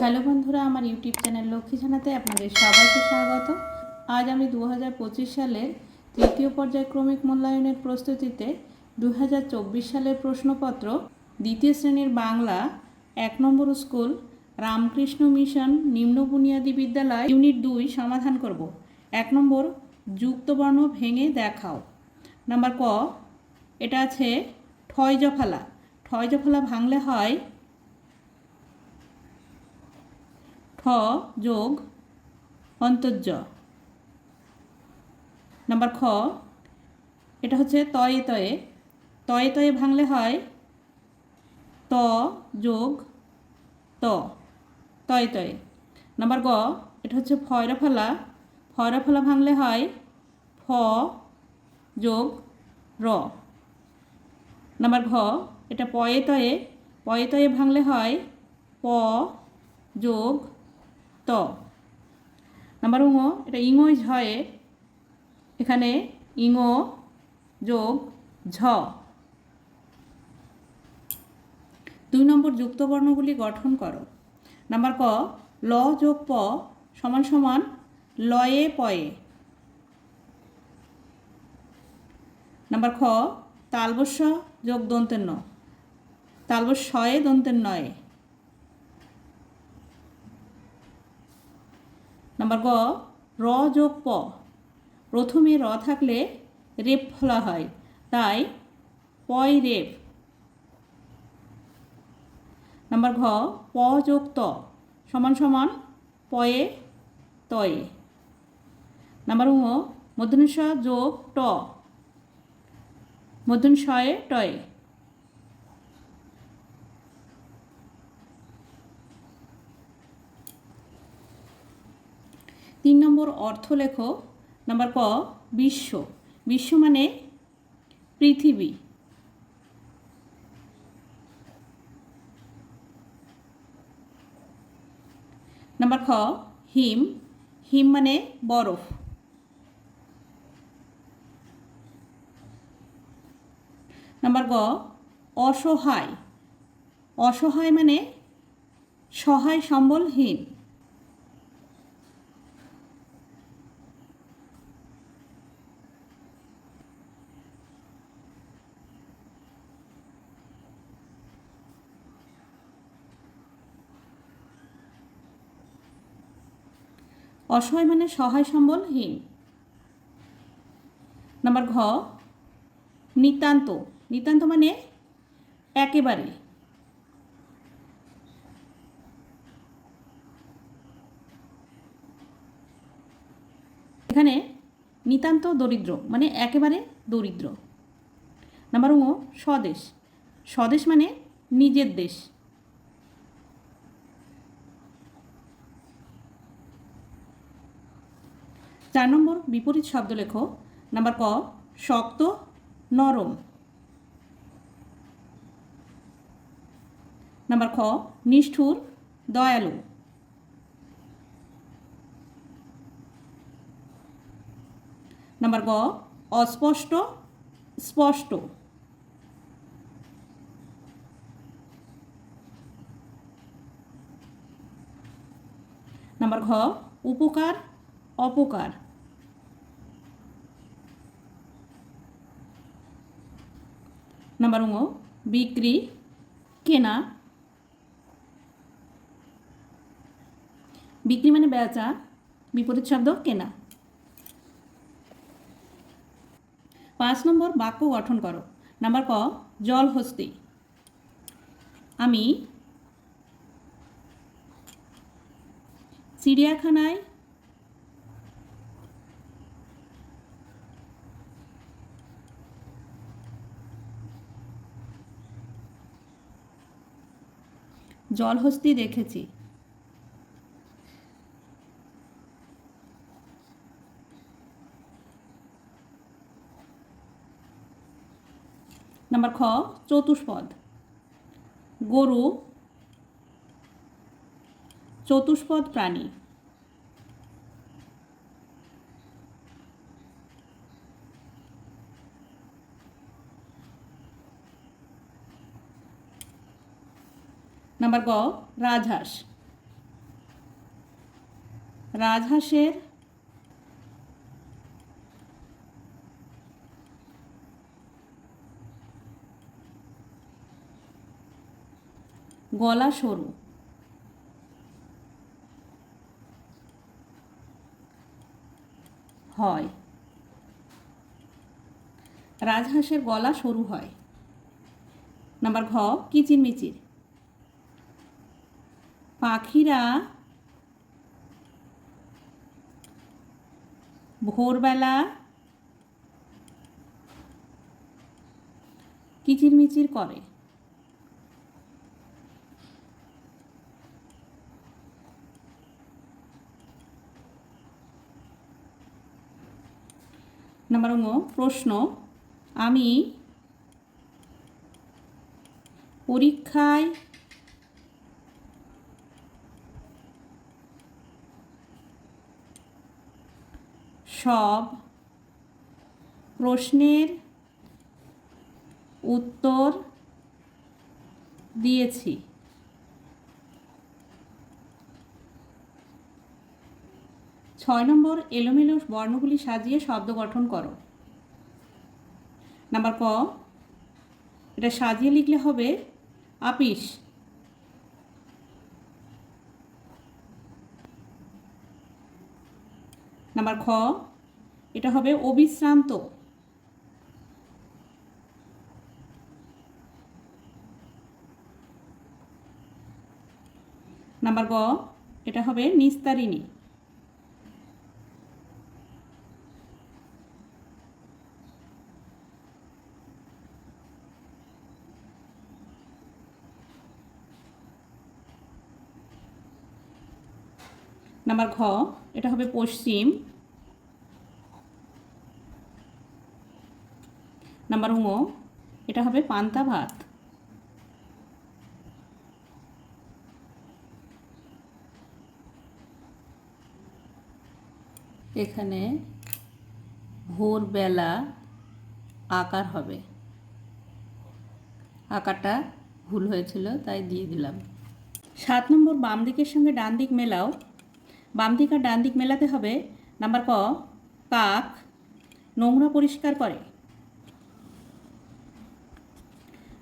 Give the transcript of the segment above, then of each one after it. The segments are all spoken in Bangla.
হ্যালো বন্ধুরা, আমার ইউটিউব চ্যানেল লক্ষ্মী জানাতে আপনাদের সবাইকে স্বাগত। আজ আমি দু সালের তৃতীয় পর্যায়ক্রমিক মূল্যায়নের প্রস্তুতিতে দু হাজার চব্বিশ সালের প্রশ্নপত্র, দ্বিতীয় শ্রেণির বাংলা, এক নম্বর স্কুল, রামকৃষ্ণ মিশন, নিম্ন বুনিয়াদী বিদ্যালয়, ইউনিট দুই সমাধান করব। এক নম্বর যুক্তবর্ণ ভেঙে দেখাও। নাম্বার ক, এটা আছে ঠয় জফালা ঠয় জফালা ভাঙলে হয় যোগ অন্তর্য। নাম্বার খ, এটা হচ্ছে তয়ে তয়ে। তয়ে তয়ে ভাঙলে হয় ত যোগ ত, তয়ে তয়ে। নাম্বার গ, এটা হচ্ছে ফয়রা ফলা। ফয়রা ফলা ভাঙলে হয় ফ যোগ র। নাম্বার ঘ, এটা পয়ে তয়ে। পয়ে তয়ে ভাঙলে হয় প যোগ ত নাম্বার উঙ এটা ইঙই ঝয়ে এখানে ইঙ যোগ ঝ। দুই নম্বর যুক্তবর্ণগুলি গঠন করো। নাম্বার ক, ল যোগ প সমান সমান লয়ে পয়ে। নাম্বার খ, তালবস্য যোগ দন্তের ন তালবস্যয়ে দন্তের নয়ে নাম্বার গ র যোগ প প্রথমে র থাকলে রেপ ফলা হয়, তাই পয় রেপ। নাম্বার ঘ প যোগ ত সমান সমান পয়ে তয়ে। নাম্বার উঙ মধ্যনিস যোগ ট। মধ্যনিশয়ে টয়ে। তিন নম্বর অর্থ লেখো নাম্বার ক, বিশ্ব। বিশ্ব মানে পৃথিবী। নাম্বার খ, হিম। হিম মানে বরফ। নাম্বার গ, অসহায়। অসহায় মানে সহায়, সম্বলহীন। অসহায় মানে সহায় সম্বলহীন। নাম্বার ঘ, নিতান্ত। নিতান্ত মানে একেবারে। এখানে নিতান্ত দরিদ্র মানে একেবারে দরিদ্র। নাম্বার ও স্বদেশ। স্বদেশ মানে নিজের দেশ। চার নম্বর বিপরীত শব্দ লেখো। নাম্বার ক, শক্ত, নরম। নাম্বার খ, নিষ্ঠুর, দয়ালু। নাম্বার গ, অস্পষ্ট, স্পষ্ট। নাম্বার ঘ, উপকার, অপকার। নাম্বার উঙ বিক্রি কেনা বিক্রি মানে বেচা বিপরীত শব্দ কেনা পাঁচ নম্বর বাক্য গঠন করো। নাম্বার ক, জল হস্তি। আমি চিড়িয়াখানায় জলহস্তি দেখেছি। নাম্বার খ চতুষ্পদ। গরু চতুষ্পদ প্রাণী। নাম্বার গ রাজহাঁস রাজহাঁসের গলা সরু হয় রাজহাঁসের গলা সরু হয় নাম্বার ঘ কিচিরমিচির পাখিরা ভোরবেলা কিচিরমিচির করে। নাম্বার প্রশ্ন আমি পরীক্ষায় সব প্রশ্নের উত্তর দিয়েছি। ছয় নম্বর, এলোমেলো বর্ণগুলি সাজিয়ে শব্দ গঠন করো। নাম্বার ক, এটা সাজিয়ে লিখলে হবে আপিস। নাম্বার খ এটা হবে অবিশ্রান্ত। নাম্বার গ এটা হবে নিস্তারিণী। নাম্বার ঘ এটা হবে পশ্চিম। নাম্বার ঙ এটা হবে পান্তা ভাত। এখানে ভোরবেলা আকার হবে। আকারটা ভুল হয়েছিল, তাই দিয়ে দিলাম। সাত নম্বর বাম দিকের সঙ্গে ডান দিক মেলাও। বাম দিক আর ডান দিক মেলাতে হবে। নাম্বার ক, কাক নোংরা পরিষ্কার করে।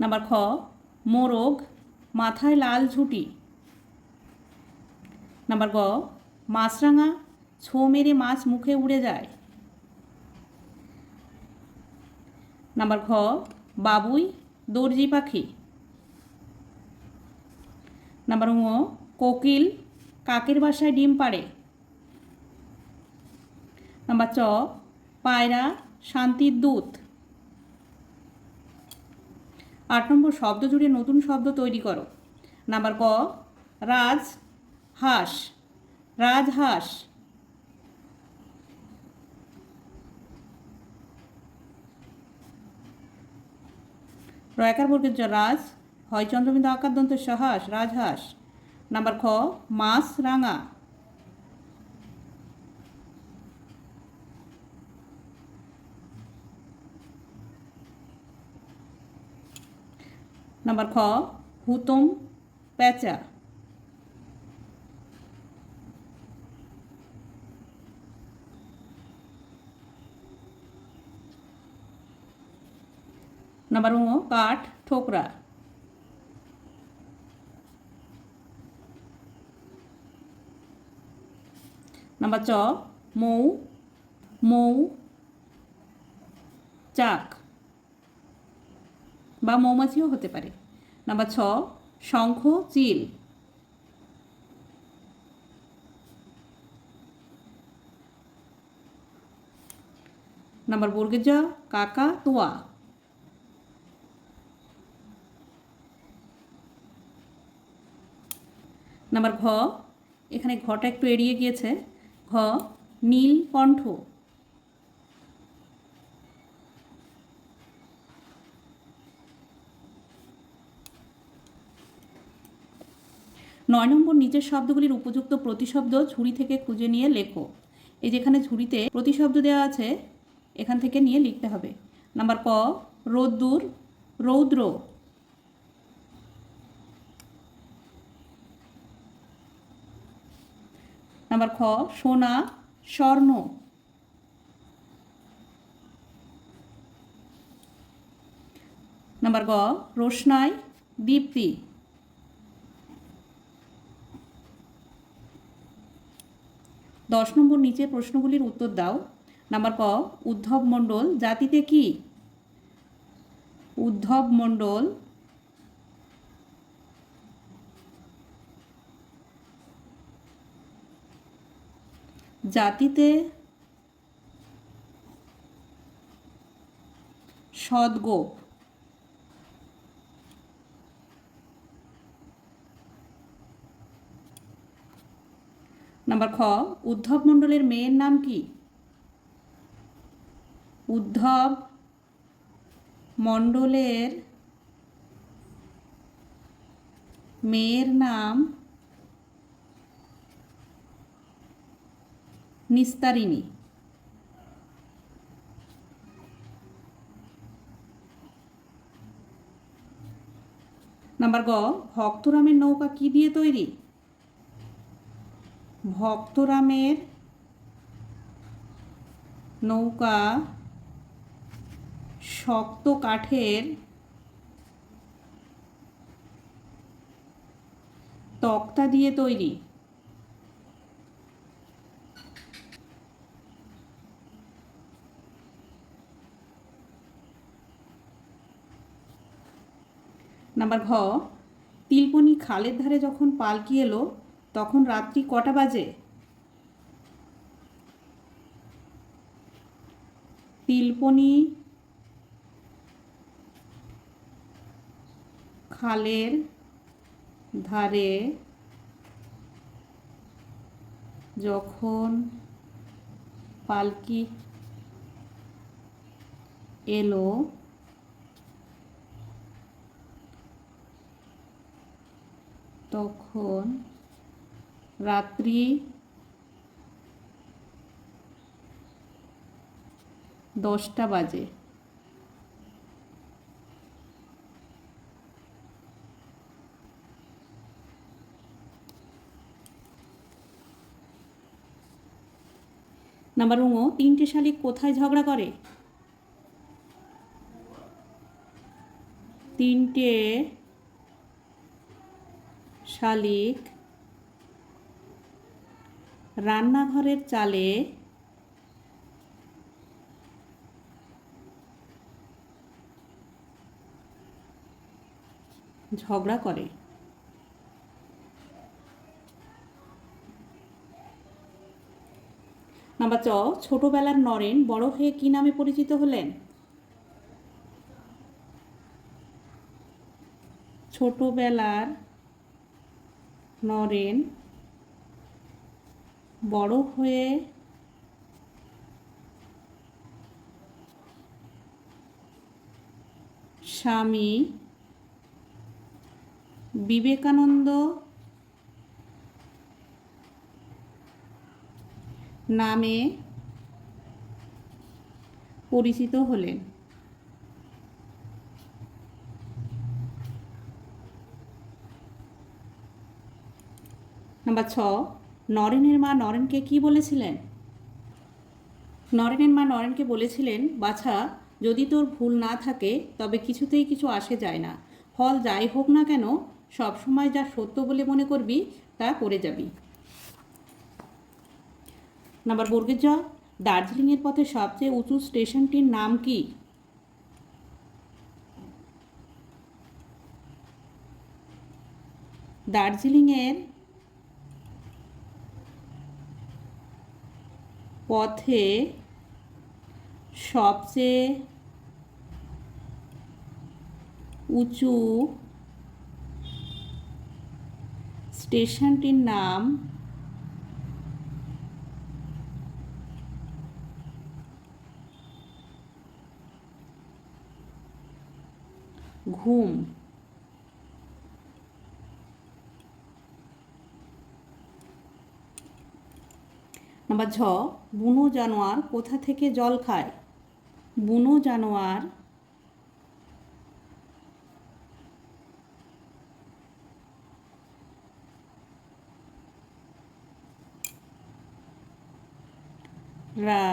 নাম্বার খ, মোরগ মাথায় লাল ঝুঁটি। নাম্বার গ, মাছরাঙা ছো মেরে মাছ মুখে উড়ে যায়। নাম্বার ঘ, বাবুই দর্জি পাখি। নাম্বার ঙ, কোকিল কাকের বাসায় ডিম পাড়ে? নাম্বার চ, পায়রা, শান্তির দূত। আট নম্বর, শব্দ জুড়ে নতুন শব্দ তৈরি করো। নাম্বার ক, রাজ হাঁস। রাজহাঁস রয়াকার বর্গের রাজ। হয় চন্দ্রবিন্দু আকার দন্ত সহাস রাজহাঁস নাম্বার খ মাছ রাঙা নাম্বার খ হুতম পেঁচা নাম্বার ও কাঠ ঠোকরা নাম্বার চ, মৌ মৌ, চাক, বা মৌমাছিও হতে পারে। নাম্বার ছ, শঙ্খ, চিল। নাম্বার বর্গের জ, কাকা, তোয়া। নাম্বার ঘ, এখানে ঘটা একটু এড়িয়ে গিয়েছে। ঘ, নীল কণ্ঠ। নয় নম্বর নিচের শব্দগুলির উপযুক্ত প্রতিশব্দ ঝুড়ি থেকে খুঁজে নিয়ে লেখো। এই যেখানে ঝুড়িতে প্রতিশব্দ দেওয়া আছে, এখান থেকে নিয়ে লিখতে হবে। নাম্বার ক, রোদ্দুর, রৌদ্র। নাম্বার খ, সোনা, স্বর্ণ। নাম্বার গ, রোশনাই দীপ্তি দশ নম্বর নিচে প্রশ্নগুলির উত্তর দাও। নাম্বার ক, উদ্ধব মণ্ডল, জাতিতে কি? উদ্ধব মণ্ডল জাতিতে সদগোপ। নাম্বার খ উদ্ধব মণ্ডলের মেয়ের নাম কি? উদ্ধব মণ্ডলের মেয়ের নাম নিস্তারিণী। নাম্বার গ, ভক্তরামের নৌকা কি দিয়ে তৈরি? ভক্তরামের নৌকা শক্ত কাঠের তক্তা দিয়ে তৈরি। নাম্বার ঘ, তিলপনি খালের ধারে যখন পালকি এলো, তখন রাত্রি কটা বাজে? তিলপনি খালের ধারে যখন পালকি এলো তখন রাত্রি দশটা বাজে। নাম্বার উঙো তিনটে শালিক কোথায় ঝগড়া করে? তিনটে শালিক। রান্নাঘরের চালে ঝগড়া করে। নাম্বার চ ছোটবেলার নরেন বড় হয়ে কি নামে পরিচিত হলেন? ছোটবেলার নরেন বড় হয়ে স্বামী বিবেকানন্দ নামে পরিচিত হলেন। নাম্বার ছ, নরেনের মা নরেনকে কি বলেছিলেন? নরেনের মা নরেনকে বলেছিলেন, বাছা, যদি তোর ভুল না থাকে, তবে কিছুতেই কিছু আসে যায় না। ফল যাই হোক না কেন সবসময় যা সত্য বলে মনে করবি, তা করে যাবি। নাম্বার বর্গের জ, দার্জিলিংয়ের পথে সবচেয়ে উঁচু স্টেশনটির নাম কি? দার্জিলিংয়ের পথে সবচেয়ে উঁচু স্টেশনটির নাম ঘুম। নাম্বার ঝ বুনো জানোয়ার কোথা থেকে জল খায়? বুনো জানোয়ার রা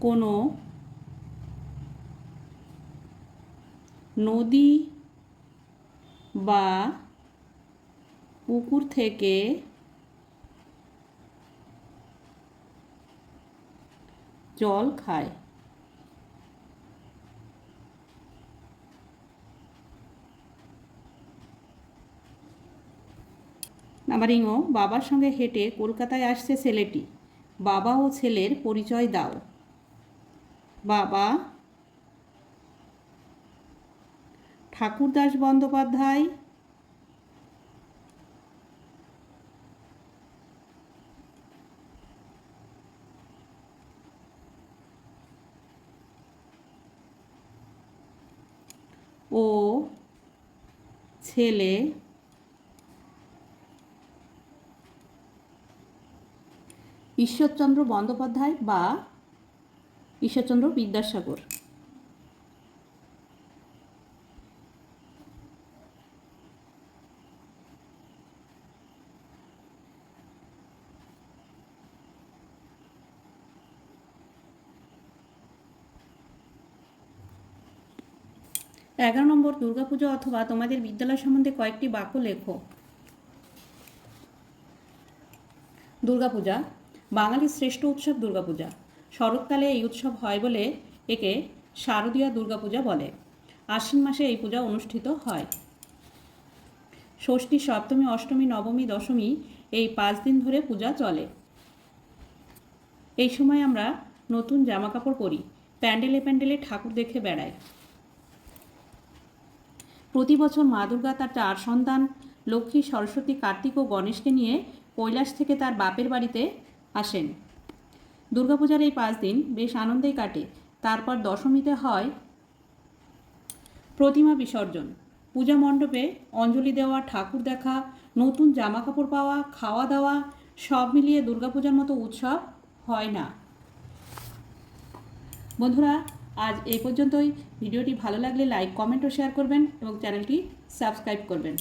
কোনো নদী বা পুকুর থেকে জল খায়। নাম্বারিংও বাবার সঙ্গে হেঁটে কলকাতায় আসছে ছেলেটি। বাবা ও ছেলের পরিচয় দাও। বাবা ঠাকুরদাস বন্দ্যোপাধ্যায় ও ছেলে ঈশ্বরচন্দ্র বন্দ্যোপাধ্যায় বা ঈশ্বরচন্দ্র বিদ্যাসাগর। এগারো নম্বর দুর্গাপুজো অথবা তোমাদের বিদ্যালয় সম্বন্ধে কয়েকটি বাক্য লেখো। দুর্গাপূজা, বাঙালির শ্রেষ্ঠ উৎসব দুর্গাপূজা। শরৎকালে এই উৎসব হয় বলে একে শারদীয়া দুর্গাপূজা বলে। আশ্বিন মাসে এই পূজা অনুষ্ঠিত হয়। ষষ্ঠী, সপ্তমী, অষ্টমী, নবমী, দশমী এই পাঁচ দিন ধরে পূজা চলে। এই সময় আমরা নতুন জামা কাপড় পরি। প্যান্ডেলে প্যান্ডেলে ঠাকুর দেখে বেড়াই। প্রতি বছর মা দুর্গা তার চার সন্তান, লক্ষ্মী, সরস্বতী, কার্তিক ও গণেশকে নিয়ে কৈলাস থেকে তার বাপের বাড়িতে আসেন। দুর্গাপূজার এই পাঁচ দিন বেশ আনন্দেই কাটে। তারপর দশমীতে হয় প্রতিমা বিসর্জন। পূজা মণ্ডপে অঞ্জলি দেওয়া, ঠাকুর দেখা, নতুন জামা কাপড় পাওয়া, খাওয়া দাওয়া, সব মিলিয়ে দুর্গাপূজার মতো উৎসব হয় না। বন্ধুরা আজ এই পর্যন্তই। ভিডিওটি ভালো লাগলে লাইক কমেন্ট ও শেয়ার করবেন এবং চ্যানেলটি সাবস্ক্রাইব করবেন।